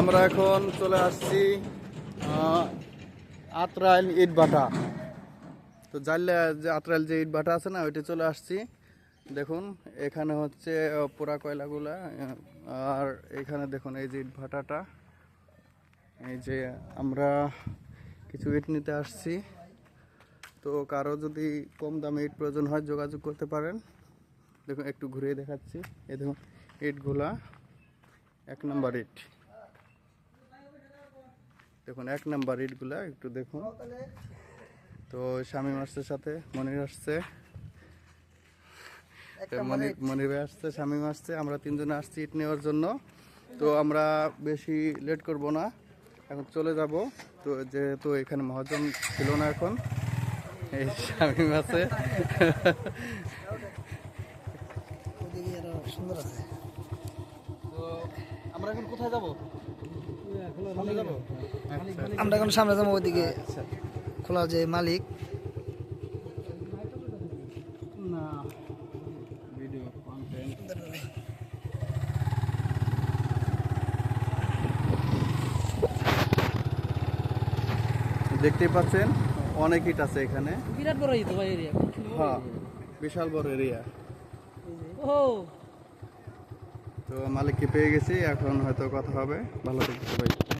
আমরা এখন চলে আসছি আত্রাইল ইট ভাটা। তো জানলে যে আত্রাইল যে ইট ভাটা আছে না, ওইটা চলে আসছি। দেখুন, এখানে হচ্ছে পোড়া কয়লাগুলা আর এখানে দেখুন এই যে ইট ভাটাটা। এই যে আমরা কিছু ইট নিতে আসছি। তো কারও যদি কম দামে ইট প্রয়োজন হয়, যোগাযোগ করতে পারেন। দেখুন, একটু ঘুরিয়ে দেখাচ্ছি। এই দেখুন, ইটগুলা, এক নম্বর ইট। দেখুন এক নাম্বার ইটগুলা একটু দেখুন। তো স্বামী আসছে সাথে মনির আসছে। মনির মনির ভাই আসছে স্বামী আসছে আমরা তিনজনে আসছি ইট নেওয়ার জন্য। তো আমরা বেশি লেট করব না এখন চলে যাব। তো যেহেতু এখানে মহাজন ছিল না এখন এই স্বামী আছে। আমরা এখন কোথায় যাব? আমরা এখন সামনে যাব ওইদিকে খোলা যে মালিক। না ভিডিও দেখতেই পাচ্ছেন অনেক ইট আছে এখানে। বিরাট বড় হইতো ভাই এরিয়া। হ্যাঁ বিশাল বড় এরিয়া। ও তো মালিককে পেয়ে গেছি এখন হয়তো কথা হবে। ভালো থাকবে সবাই।